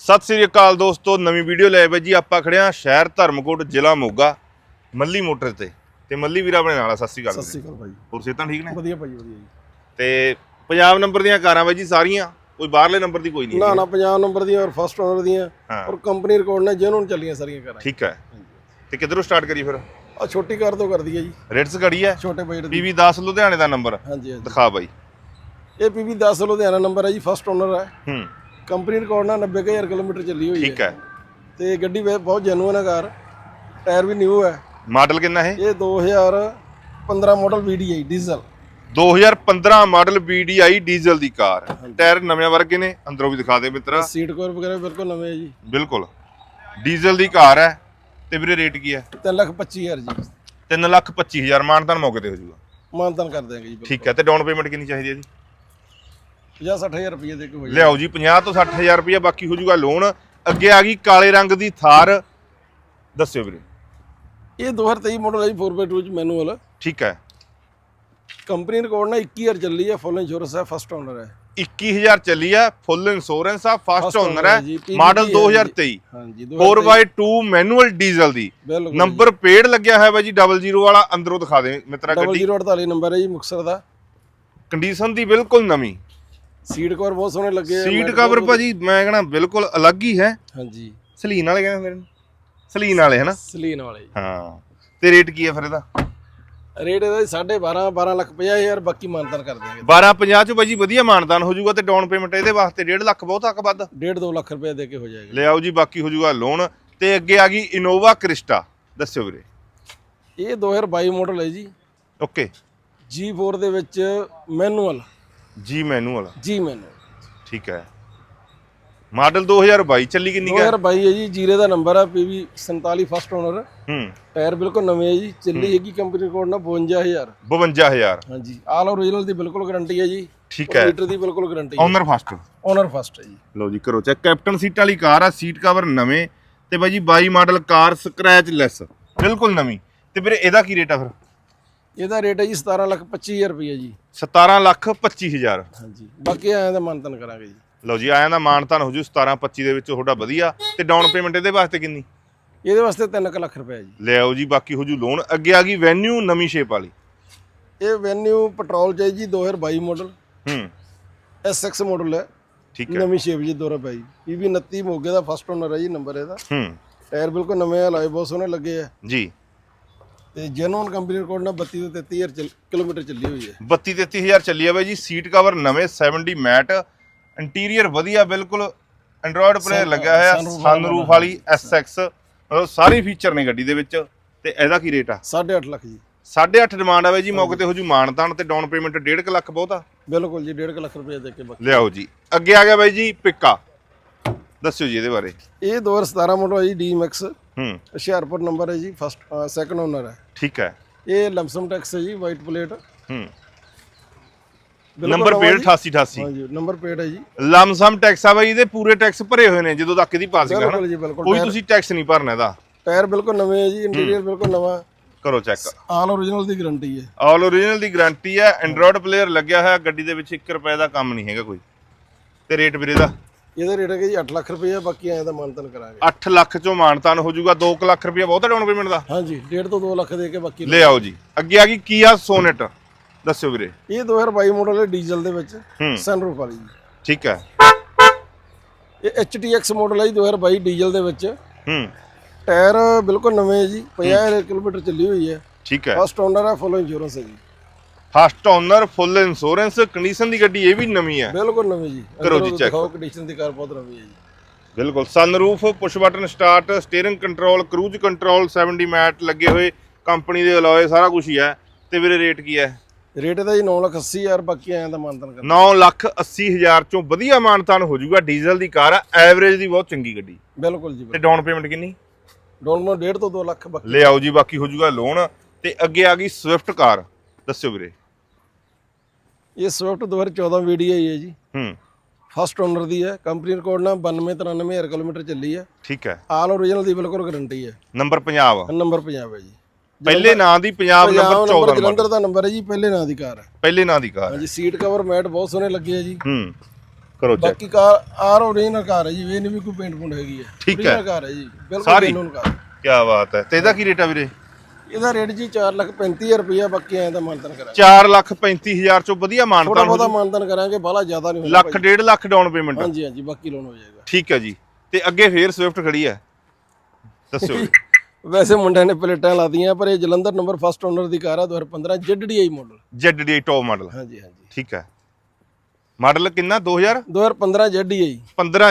ਸਤਿ ਸ੍ਰੀ ਅਕਾਲ ਦੋਸਤੋ ਨਵੀਂ ਵੀਡੀਓ ਲੈ ਬਾਈ ਜੀ। ਆਪਾਂ ਖੜਿਆ ਸ਼ਹਿਰ ਧਰਮਕੋਟ ਜ਼ਿਲ੍ਹਾ ਮੋਗਾ ਮੱਲੀ ਮੋਟਰ ਤੇ। ਤੇ ਮੱਲੀ ਵੀਰ ਆਪਣੇ ਨਾਲ ਆ ਸਤਿ ਸ੍ਰੀ ਅਕਾਲ ਸਤਿ ਸ਼੍ਰੀ ਅਕਾਲ ਭਾਈ ਹੋਰ ਸਿਹਤਾਂ ਠੀਕ ਨੇ? ਵਧੀਆ ਭਾਈ ਵਧੀਆ ਜੀ। ਤੇ ਪੰਜਾਬ ਨੰਬਰ ਦੀਆਂ ਕਾਰਾਂ ਬਾਈ ਜੀ ਸਾਰੀਆਂ? ਕੋਈ ਬਾਹਰਲੇ ਨੰਬਰ ਦੀ ਕੋਈ ਨਹੀਂ ਨਾ ਨਾ ਪੰਜਾਬ ਨੰਬਰ ਦੀਆਂ ਔਰ ਫਸਟ ਓਨਰ ਦੀਆਂ। ਔਰ ਕੰਪਨੀ ਰਿਕਾਰਡ ਨੇ ਜਿਹਨੂੰ ਚੱਲੀਆਂ ਸਾਰੀਆਂ ਕਾਰਾਂ। ਠੀਕ ਹੈ। ਤੇ ਕਿੱਧਰੋਂ ਸਟਾਰਟ ਕਰੀ ਫਿਰ? ਆ ਛੋਟੀ ਕਾਰ ਤੋਂ ਕਰਦੀ ਹੈ ਜੀ। ਰੇਟਸ ਘੜੀ ਹੈ? ਛੋਟੇ ਬਜਟ ਦੀ। ਪੀਵੀ 10 ਲੁਧਿਆਣੇ ਦਾ ਨੰਬਰ। ਹਾਂਜੀ ਦਿਖਾ ਬਾਈ। ਇਹ ਪੀਵੀ 10 ਲੁਧਿਆਣਾ ਨੰਬਰ ਹੈ ਜੀ ਫਸਟ ਓਨਰ ਹੈ। ਹੂੰ। ਕੰਪਨੀ ਰਿਕਾਰਡ ਨਾਲ 90000 ਕਿਲੋਮੀਟਰ ਚੱਲੀ ਹੋਈ ਠੀਕ ਹੈ। ਹੈ ਤੇ ਗੱਡੀ ਵੇ ਬਹੁਤ ਜੈਨੂਇਨ ਹੈ ਕਾਰ। ਟਾਇਰ ਵੀ ਨਿਊ ਹੈ ਮਾਡਲ ਕਿੰਨਾ ਹੈ ਇਹ 2015 model VDI diesel 2015 model BDI diesel ਦੀ ਕਾਰ। ਟਾਇਰ ਨਵੇਂ ਵਰਗੇ ਨੇ ਅੰਦਰੋਂ ਵੀ ਦਿਖਾ ਦੇ ਮਿੱਤਰਾ। ਸੀਟ ਕਵਰ ਵਗੈਰਾ ਬਿਲਕੁਲ ਨਵੇਂ ਹੈ ਜੀ। ਬਿਲਕੁਲ। ਡੀਜ਼ਲ ਦੀ ਕਾਰ ਹੈ। ਤੇ ਵੀਰੇ ਰੇਟ ਕੀ ਹੈ? 325000 ਜੀ। 3 ਲੱਖ 25 ਹਜ਼ਾਰ। ਮਾਨਤਾਨ ਮੌਕੇ ਤੇ ਹੋ ਜਾਊਗਾ। ਮਾਨਤਨ ਕਰ ਦਿਆਂਗੇ ਜੀ ਠੀਕ ਹੈ। ਤੇ ਡਾਊਨ ਪੇਮੈਂਟ ਕਿੰਨੀ ਚਾਹੀਦੀ ਹੈ ਜੀ? 50 60000 ਰੁਪਏ ਦੇ ਹੋ ਲਿਆਓ ਜੀ 50 ਤੋਂ 60 ਹਜ਼ਾਰ ਰੁਪਏ ਬਾਕੀ ਹੋ ਜਾਊਗਾ ਲੋਨ ਅੱਗੇ ਆ ਗਈ ਕਾਲੇ ਰੰਗ ਦੀ ਥਾਰ। ਦੱਸਿਓ ਵੀਰੇ। ਇਹ 2023 ਮਾਡਲ ਹੈ ਜੀ 4x2 ਚ ਮੈਨੂਅਲ ਠੀਕ ਹੈ। ਕੰਪਨੀ ਰਿਕਾਰਡ ਨਾਲ 21000 ਚੱਲੀ ਹੈ ਫੁੱਲ ਇੰਸ਼ੋਰੈਂਸ ਹੈ ਫਸਟ ਓਨਰ ਹੈ। 21000 ਚੱਲੀ ਹੈ ਫੁੱਲ ਇੰਸ਼ੋਰੈਂਸ ਆ ਫਸਟ ਓਨਰ ਹੈ। ਹੈ ਮਾਡਲ ਹੈ 2023 ਹਾਂਜੀ 4x2 ਮੈਨੂਅਲ ਡੀਜ਼ਲ ਦੀ। ਨੰਬਰ ਪੇਡ ਲੱਗਿਆ ਹੋਇਆ ਬਾਈ ਜੀ 00 ਵਾਲਾ ਅੰਦਰੋਂ ਦਿਖਾ ਦੇ ਮਿੱਤਰਾ ਗੱਡੀ। 0048 ਨੰਬਰ ਹੈ ਜੀ ਮੁਕਤਸਰ ਦਾ। ਕੰਡੀਸ਼ਨ ਦੀ ਬਿਲਕੁਲ ਨਵੀਂ। ਸੀਟ ਕਵਰ ਬਹੁਤ ਸੋਹਣੇ ਲੱਗੇ ਆ, ਸੀਟ mat ਕਵਰ ਭਾਜੀ ਮੈਂ ਕਹਣਾ ਬਿਲਕੁਲ ਅਲੱਗ ਹੀ ਹੈ। ਹਾਂਜੀ। ਸਲੀਨ ਵਾਲੇ ਕਹਿੰਦੇ ਮੇਰੇ ਨੂੰ ਸਲੀਨ ਵਾਲੇ ਹਨਾ? ਸਲੀਨ ਵਾਲੇ ਜੀ। ਹਾਂ। ਤੇ ਰੇਟ ਕੀ ਹੈ ਫਿਰ ਇਹਦਾ? ਰੇਟ ਇਹਦਾ ਜੀ 12.5 12 ਲੱਖ 50000 ਬਾਕੀ ਮਾਨਤਨ ਕਰ ਦਿਆਂਗੇ। 1250 ਚ ਬਾਈ ਜੀ ਵਧੀਆ ਮਾਨਦਾਨ ਹੋ ਜਾਊਗਾ ਤੇ ਡਾਊਨ ਪੇਮੈਂਟ ਇਹਦੇ ਵਾਸਤੇ 1.5 ਲੱਖ ਬਹੁਤ ਹੱਕ ਵੱਧ? 1.5 2 ਲੱਖ ਰੁਪਏ ਦੇ ਕੇ ਹੋ ਜਾਏਗਾ। ਲਿਆਓ ਜੀ ਬਾਕੀ ਹੋ ਜਾਊਗਾ ਲੋਨ ਤੇ ਅੱਗੇ ਆ ਗਈ ਇਨੋਵਾ ਕ੍ਰਿਸਟਾ ਦੱਸਿਓ ਵੀਰੇ। ਇਹ 2022 ਮਾਡਲ ਹੈ ਜੀ। ਓਕੇ G4 ਦੇ ਵਿੱਚ ਮੈਨੂਅਲ ਜੀ ਮੈਨੂਅਲ ਜੀ ਮੈਨੂਅਲ ਠੀਕ ਹੈ। ਮਾਡਲ 2022 ਚੱਲੀ ਕਿੰਨੀ ਹੈ? 2022 ਹੈ ਜੀ ਜੀਰੇ ਦਾ ਨੰਬਰ ਹੈ PV 47 ਫਸਟ ਓਨਰ ਹੂੰ। ਟਾਇਰ ਬਿਲਕੁਲ ਨਵੇਂ ਹੈ ਜੀ ਚੱਲੀ ਹੈਗੀ ਕੰਪਨੀ ਰਿਕਾਰਡ ਨਾਲ 52000 52000 ਹਾਂਜੀ ਆਲ ਓਰੀਜਨਲ ਦੀ ਬਿਲਕੁਲ ਗਾਰੰਟੀ ਹੈ ਜੀ। ਠੀਕ ਹੈ। ਮੀਟਰ ਦੀ ਬਿਲਕੁਲ ਗਾਰੰਟੀ ਹੈ। ਓਨਰ ਫਸਟ ਓਨਰ ਫਸਟ ਹੈ ਜੀ। ਲਓ ਜੀ ਕਰੋ ਚੈੱਕ ਕੈਪਟਨ ਸੀਟ ਵਾਲੀ ਕਾਰ ਆ ਸੀਟ ਕਵਰ ਨਵੇਂ। ਤੇ ਬਾਈ ਜੀ 22 ਮਾਡਲ ਕਾਰ ਸਕ੍ਰੈਚ ਲੈਸ ਬਿਲਕੁਲ ਨਵੀਂ। ਤੇ ਵੀਰੇ ਇਹਦਾ ਕੀ ਰੇਟ ਆ ਫਿਰ? ਇਹਦਾ ਰੇਟ ਹੈ ਜੀ 17 ਲੱਖ 25000 ਰੁਪਏ ਜੀ। 17 ਲੱਖ 25 ਹਜ਼ਾਰ। ਹਾਂਜੀ। ਬਾਕੀ ਆਇਆ ਦਾ ਮਾਨਤਨ ਕਰਾਂਗੇ ਜੀ। ਲਓ ਜੀ ਆਇਆਂ ਦਾ ਮਾਨਤਾਨ ਹੋ ਜੂ 17 25 ਦੇ ਵਿੱਚ ਤੁਹਾਡਾ ਵਧੀਆ। ਤੇ ਡਾਊਨ ਪੇਮੈਂਟ ਇਹਦੇ ਵਾਸਤੇ ਕਿੰਨੀ? ਇਹਦੇ ਵਾਸਤੇ 3 ਲੱਖ ਰੁਪਏ ਜੀ। ਲਿਆਓ ਜੀ ਬਾਕੀ ਹੋ ਜੂ ਲੋਨ ਅੱਗੇ ਆ ਗਈ ਵੈਨਿਊ ਨਵੀਂ ਸ਼ੇਪ ਵਾਲੀ। ਇਹ ਵੈਨਿਊ ਪੈਟਰੋਲ ਚ ਹੈ ਜੀ 2022 ਮਾਡਲ ਹੂੰ। SX ਮਾਡਲ ਹੈ। ਠੀਕ ਹੈ। ਨਵੀਂ ਸ਼ੇਪ ਜੀ 2022 PV 29 ਮੋਗੇ ਦਾ ਫਸਟ ਓਨਰ ਹੈ ਜੀ ਨੰਬਰ ਇਹਦਾ। ਹੂੰ। ਟਾਇਰ ਬਿਲਕੁਲ ਨਵੇਂ ਆ ਲਾਏ ਬਹੁਤ ਸੋਹਣੇ ਲੱਗੇ ਆ। ਜੀ। ਤੇ ਜੈਨੂਨ ਕੰਪਨੀ ਰਿਕਾਰਡ ਨਾਲ 32 ਤੋਂ 33000 ਚੱਲ- ਕਿਲੋਮੀਟਰ ਚੱਲੀ ਹੋਈ ਹੈ। 32 33000 ਚੱਲੀ ਆ ਬਾਈ ਜੀ ਸੀਟ ਕਵਰ ਨਵੇਂ 70 ਮੈਟ ਇੰਟੀਰੀਅਰ ਵਧੀਆ ਬਿਲਕੁਲ ਐਂਡਰੋਇਡ ਪਲੇ Sun- ਲੱਗਿਆ ਹੋਇਆ ਸਨਰੂਫ ਵਾਲੀ SX ਮਤਲਬ ਸਾਰੇ ਫੀਚਰ ਨੇ ਗੱਡੀ ਦੇ ਵਿੱਚ। ਤੇ ਇਹਦਾ ਕੀ ਰੇਟ ਆ? 8.5 ਲੱਖ ਜੀ। 8.5 ਡਿਮਾਂਡ ਆ ਬਾਈ ਜੀ ਮੌਕੇ ਤੇ ਹੋ ਜੂ ਮਾਨਤਾਨ ਤੇ ਡਾਊਨ ਪੇਮੈਂਟ 1.5 ਲੱਖ ਬਹੁਤ ਆ। ਬਿਲਕੁਲ ਜੀ 1.5 ਲੱਖ ਰੁਪਏ ਦੇ ਕੇ ਲਿਆਓ ਜੀ। ਅੱਗੇ ਆ ਗਿਆ ਬਾਈ ਜੀ ਪਿੱਕਾ ਦੱਸਿਓ ਜੀ ਇਹਦੇ ਬਾਰੇ। ਇਹ 2017 ਮਾਡਲ ਹੈ ਜੀ ਡੀ ਮੈਕਸ ਹੂੰ। ਹੁਸ਼ਿਆਰਪੁਰ ਨੰਬਰ ਹੈ ਜੀ ਫਸਟ ਸੈਕੰਡ ਓਨਰ ਹੈ। ਠੀਕ ਹੈ। ਇਹ ਲੰਸਮ ਟੈਕਸ ਹੈ ਜੀ ਵਾਈਟ ਪਲੇਟ ਹੂੰ। ਨੰਬਰ ਪਲੇਟ ਜੀ। 8888 ਹਾਂਜੀ ਨੰਬਰ ਪਲੇਟ ਹੈ ਜੀ। ਲਮਸਮ ਟੈਕਸ ਆ ਬਾਈ ਇਹਦੇ ਪੂਰੇ ਟੈਕਸ ਭਰੇ ਹੋਏ ਨੇ ਜਦੋਂ ਤੱਕ ਇਹਦੀ ਪਾਸਿੰਗ ਹੈ ਨਾ ਕੋਈ ਤੁਸੀਂ ਟੈਕਸ ਨਹੀਂ ਭਰਨਾ ਇਹਦਾ। ਟਾਇਰ ਬਿਲਕੁਲ ਨਵੇਂ ਹੈ ਜੀ ਇੰਟੀਰੀਅਰ ਬਿਲਕੁਲ ਨਵਾਂ। ਕਰੋ ਚੈੱਕ। ਆਲ ਓਰੀਜਨਲ ਦੀ ਗਾਰੰਟੀ ਹੈ। ਆਲ ਓਰੀਜਨਲ ਦੀ ਗਾਰੰਟੀ ਹੈ ਐਂਡਰੋਇਡ ਪਲੇਅਰ ਲੱਗਿਆ ਹੋਇਆ ਗੱਡੀ ਦੇ ਵਿੱਚ 1 ਰੁਪਏ ਦਾ ਕੰਮ ਨਹੀਂ ਹੈਗਾ ਕੋਈ। ਤੇ ਰੇਟ ਵੀਰੇ ਦਾ? ਇਹਦਾ ਰੇਟ ਹੈ ਜੀ 8 ਲੱਖ ਰੁਪਏ ਬਾਕੀ ਆਇਆ ਦਾ ਮਾਨਤਨ ਕਰਾਂਗੇ। 8 ਲੱਖ ਚੋਂ ਮਾਨਤਾਨ ਹੋ ਜਾਊਗਾ 2 ਲੱਖ ਰੁਪਏ ਬਹੁਤ ਡਾਊਨ ਪੇਮੈਂਟ ਦਾ? ਹਾਂਜੀ 1.5 ਤੋਂ 2 ਲੱਖ ਦੇ ਕੇ ਬਾਕੀ ਲੈ ਆਓ ਜੀ। ਅੱਗੇ ਆ ਗਈ ਕੀਆ ਸੋਨੇਟ। ਦੱਸਿਓ ਵੀਰੇ। ਇਹ 2022 ਮਾਡਲ ਹੈ ਡੀਜ਼ਲ ਦੇ ਵਿੱਚ ਸਨਰੂਫ ਵਾਲੀ ਜੀ। ਠੀਕ ਹੈ। ਇਹ HTX ਮਾਡਲ ਹੈ ਜੀ 2022 ਡੀਜ਼ਲ ਦੇ ਵਿੱਚ। ਹੂੰ। ਟਾਇਰ ਬਿਲਕੁਲ ਨਵੇਂ ਹੈ ਜੀ 50000 ਕਿਲੋਮੀਟਰ ਚੱਲੀ ਹੋਈ ਹੈ। ਠੀਕ ਹੈ। ਫਸਟ ਓਨਰ ਹੈ ਫੁੱਲ ਇੰਸ਼ੋਰੈਂਸ ਹੈ ਜੀ। First owner full insurance condition ਦੀ ਗੱਡੀ ਇਹ ਵੀ ਨਵੀਂ ਹੈ। ਬਿਲਕੁਲ ਨਵੀਂ ਜੀ। ਕਰੋ ਜੀ check। ਦਿਖਾਓ ਕੰਡੀਸ਼ਨ ਦੀ ਕਾਰ ਬਹੁਤ ਨਵੀਂ ਹੈ ਜੀ। ਬਿਲਕੁਲ sunroof push button start steering control cruise control 70 mat ਲੱਗੇ ਹੋਏ ਕੰਪਨੀ ਦੇ ਅਲੋਏ ਸਾਰਾ ਕੁਝ ਹੀ ਹੈ। ਤੇ ਵੀਰੇ ਰੇਟ ਕੀ ਹੈ? ਰੇਟ ਇਹਦਾ ਜੀ 9 ਲੱਖ 80 ਹਜ਼ਾਰ ਬਾਕੀ ਆਇਆ ਦਾ ਮਾਨਤਨ ਕਰ 9 ਲੱਖ 80 ਹਜ਼ਾਰ ਚੋਂ ਵਧੀਆ ਮਾਨਤਾਨ ਹੋ ਜਾਊਗਾ ਡੀਜ਼ਲ ਦੀ ਕਾਰ ਆ ਐਵਰੇਜ ਦੀ ਬਹੁਤ ਚੰਗੀ ਗੱਡੀ। ਬਿਲਕੁਲ ਜੀ ਤੇ ਡਾਊਨ ਪੇਮੈਂਟ ਕਿੰਨੀ? ਡੋਨਮੋ 1.5 ਤੋਂ 2 ਲੱਖ ਬਾਕੀ। ਲੈ ਆਓ ਜੀ ਬਾਕੀ ਹੋ ਜਾਊਗਾ ਲੋਨ ਤੇ ਅੱਗੇ ਆ ਗਈ ਸਵਿਫਟ ਕਾਰ। ਦੱਸਿਓ ਵੀਰੇ। ਇਹ ਸਵਿਫਟ 2014 VDI ਹੈ ਜੀ। ਹੂੰ। ਫਸਟ ਓਨਰ ਦੀ ਹੈ। ਕੰਪਨੀ ਰਿਕਾਰਡ ਨਾਲ 92 93000 ਕਿਲੋਮੀਟਰ ਚੱਲੀ ਹੈ। ਠੀਕ ਹੈ। ਆਲ ਓਰੀਜਨਲ ਦੀ ਬਿਲਕੁਲ ਗਾਰੰਟੀ ਹੈ। ਨੰਬਰ ਪੰਜਾਬ ਨੰਬਰ ਪੰਜਾਬ ਹੈ ਜੀ। ਪਹਿਲੇ ਨਾਂ ਦੀ ਪੰਜਾਬ ਨੰਬਰ ਨੰਬਰ 14 ਜਲੰਧਰ ਦਾ ਨੰਬਰ ਹੈ ਜੀ ਪਹਿਲੇ ਨਾਂ ਦੀ ਕਾਰ ਹੈ। ਪਹਿਲੇ ਨਾਂ ਦੀ ਕਾਰ ਹਾਂਜੀ ਸੀਟ ਕਵਰ ਮੈਟ ਬਹੁਤ ਸੋਹਣੇ ਲੱਗੇ ਆ ਜੀ। ਹੂੰ। ਕਰੋ ਚੈੱਕ ਬਾਕੀ ਕਾਰ ਆਰ ਓਰੀਜਨਲ ਕਾਰ ਹੈ ਜੀ ਇਹ ਨਹੀਂ ਵੀ ਕੋਈ ਪੇਂਟ ਪੁੰਟ ਹੈਗੀ ਹੈ। ਠੀਕ ਹੈ। ਕਾਰ ਹੈ ਜੀ ਬਿਲਕੁਲ genuine ਕਾਰ ਕੀ ਬਾਤ ਹੈ। ਤੇ ਇਹਦਾ ਕੀ ਰੇਟ ਆ ਵੀਰੇ? ਇਹਦਾ ਰੇਟ ਜੀ 435000 ਰੁਪਇਆ ਬਾਕੀ ਐਂ ਦਾ ਮਾਨਤਨ ਕਰਾਂਗੇ। 4 ਲੱਖ 35000 ਚੋਂ ਵਧੀਆ ਥੋੜਾ ਮਾਨਤਾਨ ਬਹੁਤਾ ਮਾਨਤਨ ਕਰਾਂਗੇ ਬਾਹਲਾ ਜ਼ਿਆਦਾ ਨਹੀਂ ਹੋਣਾ ਲੱਖ ਡੇਢ ਲੱਖ ਡਾਊਨ ਪੇਮੈਂਟ ਹਾਂਜੀ ਹਾਂਜੀ ਬਾਕੀ ਲੋਨ ਹੋ ਜਾਏਗਾ। ਠੀਕ ਹੈ ਜੀ। ਤੇ ਅੱਗੇ ਫੇਰ ਸਵਿਫਟ ਖੜੀ ਹੈ। ਦੱਸਿਓ ਜੀ। ਵੈਸੇ ਮੁੰਡਿਆਂ ਨੇ ਪਲੇਟਾਂ ਲਾਦੀਆਂ ਪਰ ਇਹ ਜਲੰਧਰ ਨੰਬਰ ਫਸਟ ਓਨਰ ਦੀ ਕਾਰ ਆ 2015 ZDI model ZDI top model ਹਾਂਜੀ ਹਾਂਜੀ। ਠੀਕ ਹੈ। ਮਾਡਲ ਕਿੰਨਾ? 2015 2015 ZDI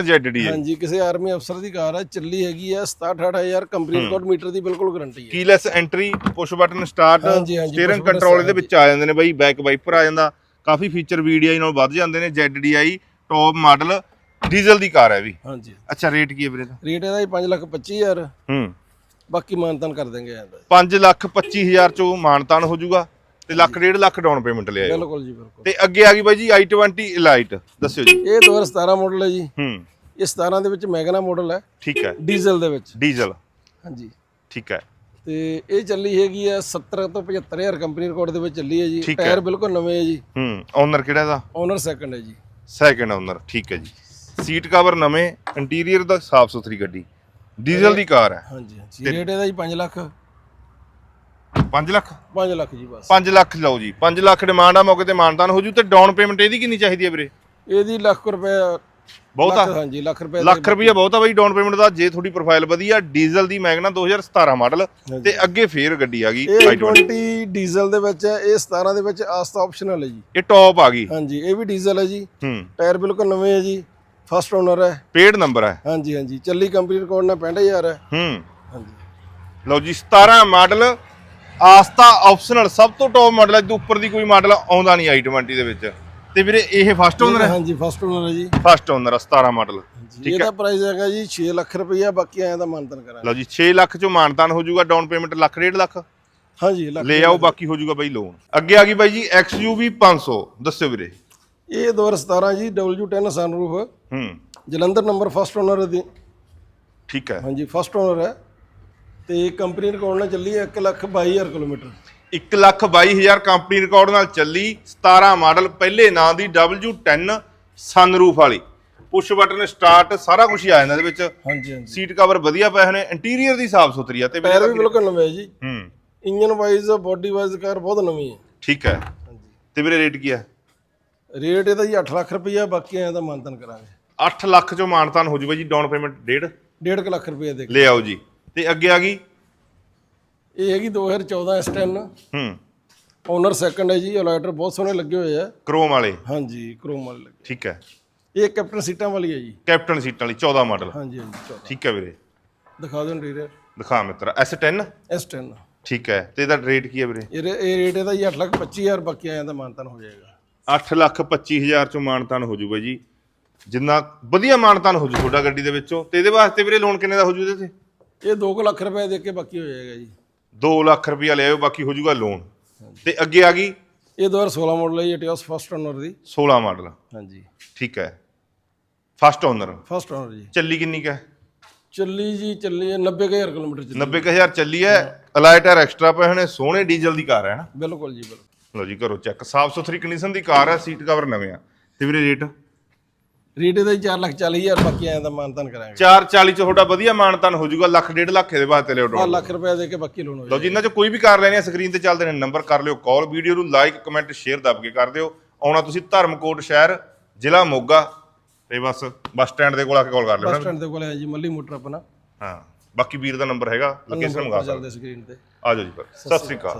ZDI ਹਾਂਜੀ ਕਿਸੇ ਆਰਮੀ ਅਫਸਰ ਦੀ ਕਾਰ ਆ ਚੱਲੀ ਹੈਗੀ ਆ 67 ਕੰਪਨੀ ਰਿਕਾਰਡ ਮੀਟਰ ਦੀ ਬਿਲਕੁਲ ਗਾਰੰਟੀ ਹੈ। Keyless entry push button start steering control ਇਹਦੇ ਵਿੱਚ ਆ ਜਾਂਦੇ ਨੇ ਬਾਈ ਬੈਕ ਵਾਈਪਰ ਆ ਜਾਂਦਾ। ਕਾਫੀ ਫੀਚਰ VDI ਨਾਲ ਵੱਧ ਜਾਂਦੇ ਨੇ ZDI ਟੌਪ ਮਾਡਲ ਡੀਜ਼ਲ ਦੀ ਕਾਰ ਹੈ ਵੀ। ਹਾਂਜੀ। ਅੱਛਾ ਰੇਟ ਕੀ ਹੈ ਵੀਰੇ ਦਾ ਰੇਟ ਇਹਦਾ ਜੀ 5 ਲੱਖ 25000 ਹੂੰ। ਬਾਕੀ ਮਾਨਤਨ ਕਰ ਦੇਂਗੇ ਇਹਦਾ 5 ਲੱਖ 25000 ਚੋਂ ਮਾਨਤਾਨ ਹੋ ਜਾਊਗਾ। ਤੇ ਲੱਖ ਡੇਢ ਲੱਖ ਡਾਊਨ ਪੇਮੈਂਟ ਲਿਆ ਬਿਲਕੁਲ ਜੀ ਬਿਲਕੁਲ। ਤੇ ਅੱਗੇ ਆ ਗਈ ਬਾਈ ਜੀ i20 ਇਲਾਈਟ ਦੱਸਿਓ ਜੀ। ਇਹ 2017 ਮਾਡਲ ਹੈ ਜੀ। ਹੂੰ। ਇਹ 17 ਦੇ ਵਿੱਚ ਮੈਗਨਾ ਮਾਡਲ ਹੈ। ਠੀਕ ਹੈ। ਡੀਜ਼ਲ ਦੇ ਵਿੱਚ। ਡੀਜ਼ਲ ਹਾਂਜੀ। ਠੀਕ ਹੈ। ਤੇ ਇਹ ਚੱਲੀ ਹੈਗੀ ਆ 70 ਤੋਂ 75000 ਕੰਪਨੀ ਰਿਕਾਰਡ ਦੇ ਵਿੱਚ ਚੱਲੀ ਹੈ ਜੀ। ਟਾਇਰ ਬਿਲਕੁਲ ਨਵੇਂ ਹੈ ਜੀ। ਹੂੰ। ਓਨਰ ਕਿਹੜਾ ਇਹਦਾ? ਓਨਰ ਸੈਕੰਡ ਹੈ ਜੀ। ਸੈਕਿੰਡ ਓਨਰ ਠੀਕ ਹੈ ਜੀ। ਸੀਟ ਕਵਰ ਨਵੇਂ ਇੰਟੀਰੀਅਰ ਦਾ ਸਾਫ਼ ਸੁਥਰੀ ਗੱਡੀ। ਡੀਜ਼ਲ ਦੀ ਕਾਰ ਹੈ। ਹਾਂਜੀ ਹਾਂਜੀ। ਰੇਟ ਇਹਦਾ ਜੀ 5 ਲੱਖ। 5 ਲੱਖ? 5 ਲੱਖ ਜੀ ਬਸ। 5 ਲੱਖ ਲਓ ਜੀ। 5 ਲੱਖ ਡਿਮਾਂਡ ਆ ਮੌਕੇ ਤੇ ਮਾਨਤਾਨ ਹੋ ਜੂ ਤੇ ਡਾਊਨ ਪੇਮੈਂਟ ਇਹਦੀ ਕਿੰਨੀ ਚਾਹੀਦੀ ਹੈ ਵੀਰੇ? ਇਹਦੀ ਲੱਖ ਰੁਪਏ ਬਹੁਤਾ? ਹਾਂਜੀ ਲੱਖ ਰੁਪਏ ਲੱਖ ਰੁਪਈਆ ਬਹੁਤਾ ਬਾਈ ਡਾਊਨ ਪੇਮੈਂਟ ਦਾ। ਜੇ ਤੁਹਾਡੀ ਪ੍ਰੋਫਾਈਲ ਵਧੀਆ ਡੀਜ਼ਲ ਦੀ ਮੈਗਨਾ 2017 ਮਾਡਲ ਤੇ ਅੱਗੇ ਫੇਰ ਗੱਡੀ ਆ ਗਈ ਇਹ i20 20 ਡੀਜ਼ਲ ਦੇ ਵਿੱਚ ਹੈ ਇਹ 17 ਦੇ ਵਿੱਚ ਆਸਤਾ ਆਪਸ਼ਨਲ ਹੈ ਜੀ। ਇਹ ਟੌਪ ਆ ਗਈ। ਹਾਂਜੀ ਇਹ ਵੀ ਡੀਜ਼ਲ ਹੈ ਜੀ। ਹੂੰ। ਟਾਇਰ ਬਿਲਕੁਲ ਨਵੇਂ ਹੈ ਜੀ। ਫਸਟ ਓਨਰ ਹੈ। ਪੇਡ ਨੰਬਰ ਹੈ। ਹਾਂਜੀ ਹਾਂਜੀ ਚੱਲੀ ਕੰਪਨੀ ਰਿਕਾਰਡ ਨਾਲ 65000 ਹੈ। ਹੂੰ। ਹਾਂਜੀ। ਲਓ ਜੀ 17 ਮਾਡਲ ਆਸਤਾ ਆਪਸ਼ਨਲ ਸਭ ਤੋਂ ਟੌਪ ਮਾਡਲ ਹੈ ਇਹਦੇ ਉੱਪਰ ਦੀ ਕੋਈ ਮਾਡਲ ਆਉਂਦਾ ਨਹੀਂ i20 ਦੇ ਵਿੱਚ। ਤੇ ਵੀਰੇ ਇਹ ਫਸਟ ਓਨਰ ਹੈ? ਹਾਂਜੀ ਫਸਟ ਓਨਰ ਹੈ ਜੀ। ਫਸਟ ਓਨਰ 17 ਮਾਡਲ ਜੀ, ਇਹਦਾ ਪ੍ਰਾਈਸ ਹੈਗਾ ਜੀ 6 ਲੱਖ ਰੁਪਈਆ ਬਾਕੀ ਆਇਆ ਦਾ ਮਾਨਤਨ ਕਰਾਂਗੇ। ਲਓ ਜੀ 6 ਲੱਖ ਚੋਂ ਮਾਨਤਾਨ ਹੋ ਜਾਊਗਾ ਡਾਊਨ ਪੇਮੈਂਟ ਲੱਖ ਡੇਢ ਲੱਖ। ਹਾਂਜੀ ਲੱਖ ਲੈ ਆਓ ਬਾਕੀ ਹੋ ਜਾਊਗਾ ਬਾਈ ਲੋਨ ਅੱਗੇ ਆ ਗਈ ਬਾਈ ਜੀ XUV 500 ਦੱਸਿਓ ਵੀਰੇ। ਇਹ 2017 ਜੀ W10 ਸਨਰੂਫ ਹੂੰ। ਜਲੰਧਰ ਨੰਬਰ ਫਸਟ ਓਨਰ ਦੀ ਠੀਕ ਹੈ। ਹਾਂਜੀ ਫਸਟ ਓਨਰ ਹੈ। ਤੇ ਕੰਪਨੀ ਰਿਕਾਰਡ ਨਾਲ ਚੱਲੀ ਹੈ 1 lakh 22000 kilometre. 1 lakh 22000 company record ਨਾਲ ਚੱਲੀ 17 ਮਾਡਲ ਪਹਿਲੇ ਨਾਂ ਦੀ W10 ਸਨਰੂਫ ਵਾਲੀ। ਪੁਸ਼ ਬਟਨ ਸਟਾਰਟ ਸਾਰਾ ਕੁਝ ਹੀ ਆ ਜਾਂਦਾ ਇਹਦੇ ਵਿੱਚ। ਹਾਂਜੀ ਹਾਂਜੀ। ਸੀਟ ਕਵਰ ਵਧੀਆ ਪਏ ਨੇ ਇੰਟੀਰੀਅਰ ਦੀ ਸਾਫ਼ ਸੁਥਰੀ ਆ ਤੇ ਵੀ ਬਿਲਕੁਲ ਨਵੇਂ ਹੈ ਜੀ। ਹੂੰ। Engine wise body wise car ਬਹੁਤ ਨਵੀਂ ਹੈ ਠੀਕ ਹੈ। ਹਾਂਜੀ। ਤੇ ਵੀਰੇ ਰੇਟ ਕੀ ਹੈ? ਰੇਟ ਇਹਦਾ ਜੀ 8 ਲੱਖ ਰੁਪਈਆ ਬਾਕੀ ਆਇਆ ਦਾ ਮਾਨਤਨ ਕਰਾਂਗੇ। 8 ਲੱਖ ਚੋਂ ਮਾਨਤਾਨ ਹੋ ਜੂਗਾ ਜੀ ਡਾਊਨ ਪੇਮੈਂਟ ਡੇਢ? 1.5 ਲੱਖ ਰੁਪਈਆ ਦੇ। ਲੈ ਆਓ ਜੀ। ਤੇ ਅੱਗੇ ਆ ਗਈ? ਇਹ ਹੈਗੀ 2014 S10 ਹੂੰ। ਓਨਰ ਸੈਕੰਡ ਹੈ ਜੀ ਅਲਾਈਟਰ ਬਹੁਤ ਸੋਹਣੇ ਲੱਗੇ ਹੋਏ ਆ। ਕ੍ਰੋਮ ਵਾਲੇ? ਹਾਂਜੀ ਕ੍ਰੋਮ ਵਾਲੇ ਲੱਗੇ। ਠੀਕ ਹੈ। ਇਹ ਕੈਪਟਨ ਸੀਟਾਂ ਵਾਲੀ ਹੈ ਜੀ। ਕੈਪਟਨ ਸੀਟ ਵਾਲੀ 14 ਮਾਡਲ ਹਾਂਜੀ ਹਾਂਜੀ ਚਲੋ ਠੀਕ ਹੈ ਵੀਰੇ। ਦਿਖਾ ਦਿਓ ਇੰਟੀਰੀਅਰ ਦਿਖਾ ਮਿੱਤਰ S10 S10 ਠੀਕ ਹੈ। ਤੇ ਇਹਦਾ ਰੇਟ ਕੀ ਹੈ ਵੀਰੇ? ਇਹ ਰੇ- ਇਹ ਰੇਟ ਇਹਦਾ ਜੀ 8 ਲੱਖ 25000 ਬਾਕੀ ਆਇਆ ਦਾ ਮਾਨਤਨ ਹੋ ਜਾਏਗਾ। 8 ਲੱਖ 25000 ਚੋਂ ਮਾਨਤਾਨ ਹੋ ਜਾਊਗਾ ਜੀ। ਜਿੰਨਾ ਵਧੀਆ ਮਾਨਤਾਨ ਹੋ ਜੂ ਤੁਹਾਡਾ ਗੱਡੀ ਦੇ ਵਿੱਚੋਂ। ਤੇ ਇਹਦੇ ਵਾਸਤੇ ਵੀਰੇ ਲੋਨ ਕਿੰਨੇ ਦਾ ਹੋ ਜੂ ਇਹਦੇ ਤੇ? ਇਹ 2 ਲੱਖ ਰੁਪਏ ਦੇ ਕੇ ਬਾਕੀ ਹੋ ਜਾਏਗਾ ਜੀ। 2 ਲੱਖ ਰੁਪਇਆ ਲੈ ਆਓ ਬਾਕੀ ਹੋ ਜੂਗਾ ਲੋਨ ਤੇ ਅੱਗੇ ਆ ਗਈ? ਇਹ 2016 ਮਾਡਲ ਹੈ ਜੀ ਟਿਓਸ ਫਸਟ ਓਨਰ ਦੀ। 16 ਮਾਡਲ ਹਾਂਜੀ। ਠੀਕ ਹੈ। ਫਸਟ ਓਨਰ ਫਸਟ ਓਨਰ ਜੀ। ਚੱਲੀ ਕਿੰਨੀ ਕੁ ਹੈ? ਚੱਲੀ ਜੀ ਚੱਲੀ ਹੈ 90000 ਕਿਲੋਮੀਟਰ ਚੱਲੀ 90000 ਚੱਲੀ ਹੈ। ਅਲਾਈਟਰ ਐਕਸਟਰਾ ਪਏ ਹੋਣੇ ਸੋਹਣੇ ਡੀਜ਼ਲ ਦੀ ਕਾਰ ਹੈ ਨਾ? ਬਿਲਕੁਲ ਜੀ ਬਿਲਕੁਲ। ਲਓ ਜੀ ਕਰੋ ਚੈੱਕ ਸਾਫ਼ ਸੁਥਰੀ ਕੰਡੀਸ਼ਨ ਦੀ ਕਾਰ ਹੈ ਸੀਟ ਕਵਰ ਨਵੇਂ ਆ। ਤੇ ਵੀਰੇ ਰੇਟ ਰੇਟ ਇਹਦਾ ਜੀ 4 ਲੱਖ 40000 ਬਾਕੀ ਆਇਆ ਦਾ ਮਾਨਤਨ ਕਰਾਂਗੇ। 440 ਚ ਤੁਹਾਡਾ ਵਧੀਆ ਮਾਨਤਾਨ ਹੋ ਜਾਊਗਾ ਲੱਖ ਡੇਢ ਲੱਖ ਇਹਦੇ ਵਾਸਤੇ ਲਿਓ 4 ਡਰਾਉਣ ਲੱਖ ਰੁਪਏ ਦੇ ਕੇ ਬਾਕੀ ਲੋਨ ਹੋ ਲਓ ਜੀ ਇਹਨਾਂ ਚ ਕੋਈ ਵੀ ਕਾਰ ਲੈਣੀ ਹੈ ਸਕਰੀਨ ਤੇ ਚੱਲਦੇ ਨੇ ਨੰਬਰ ਕਰ ਲਿਓ ਕਾਲ ਵੀਡੀਓ ਨੂੰ ਲਾਈਕ ਕਮੈਂਟ ਸ਼ੇਅਰ ਦੱਬ ਕੇ ਕਰ ਦਿਓ। ਆਉਣਾ ਤੁਸੀਂ ਧਰਮਕੋਟ ਸ਼ਹਿਰ ਜ਼ਿਲ੍ਹਾ ਮੋਗਾ ਤੇ ਬਸ ਬੱਸ ਸਟੈਂਡ ਦੇ ਕੋਲ ਆ ਕੇ ਕਾਲ ਕਰ ਲਿਓ। ਬੱਸ ਨਾ ਸਟੈਂਡ ਦੇ ਕੋਲ ਹੈ ਜੀ ਮੱਲੀ ਮੋਟਰ ਆਪਣਾ। ਹਾਂ ਬਾਕੀ ਵੀਰ ਦਾ ਨੰਬਰ ਹੈਗਾ ਲੋਕੇਸ਼ਨ ਮੰਗਾ ਸਕਦੇ ਚੱਲਦੇ ਸਕਰੀਨ ਤੇ। ਆ ਜਾਓ ਜੀ ਫਿਰ। ਸਤਿ ਸ੍ਰੀ ਅਕਾਲ।